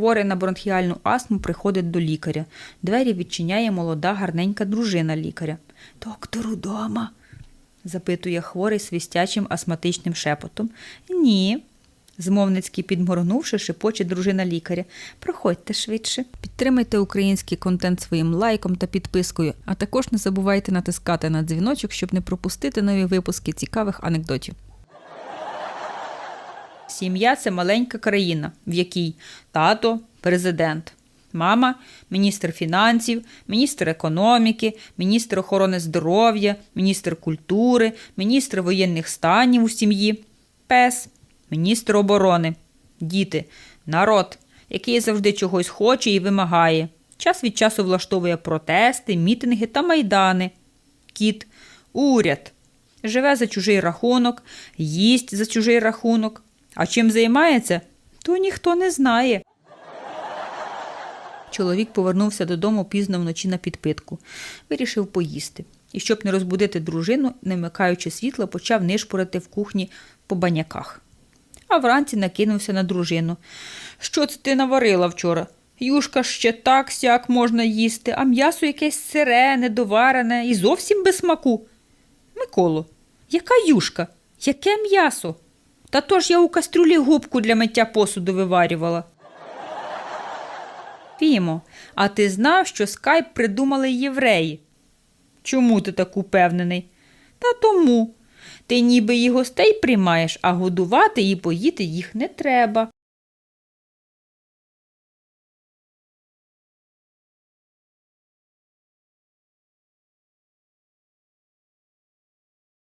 Хворий на бронхіальну астму приходить до лікаря. Двері відчиняє молода, гарненька дружина лікаря. Доктор удома? запитує хворий свистячим астматичним шепотом. Ні. Змовницьки підморгнувши, шепоче дружина лікаря. Проходьте швидше. Підтримайте український контент своїм лайком та підпискою, а також не забувайте натискати на дзвіночок, щоб не пропустити нові випуски цікавих анекдотів. Сім'я це маленька країна, в якій тато президент, мама міністр фінансів, міністр економіки, міністр охорони здоров'я, міністр культури, міністр воєнних станів у сім'ї, пес, міністр оборони, діти, народ, який завжди чогось хоче і вимагає. Час від часу влаштовує протести, мітинги та майдани. Кіт, уряд. Живе за чужий рахунок, їсть за чужий рахунок. А чим займається, то ніхто не знає. Чоловік повернувся додому пізно вночі на підпитку. Вирішив поїсти. І щоб не розбудити дружину, не вмикаючи світло, почав нишпорити в кухні по баняках. А вранці накинувся на дружину. Що це ти наварила вчора? Юшка ще так сяк можна їсти, а м'ясо якесь сире, недоварене і зовсім без смаку. Миколо, яка юшка? Яке м'ясо? Та то ж я у кастрюлі губку для миття посуду виварювала. Фімо, а ти знав, що скайп придумали євреї? Чому ти так упевнений? Та тому. Ти ніби і гостей приймаєш, а годувати і поїти їх не треба.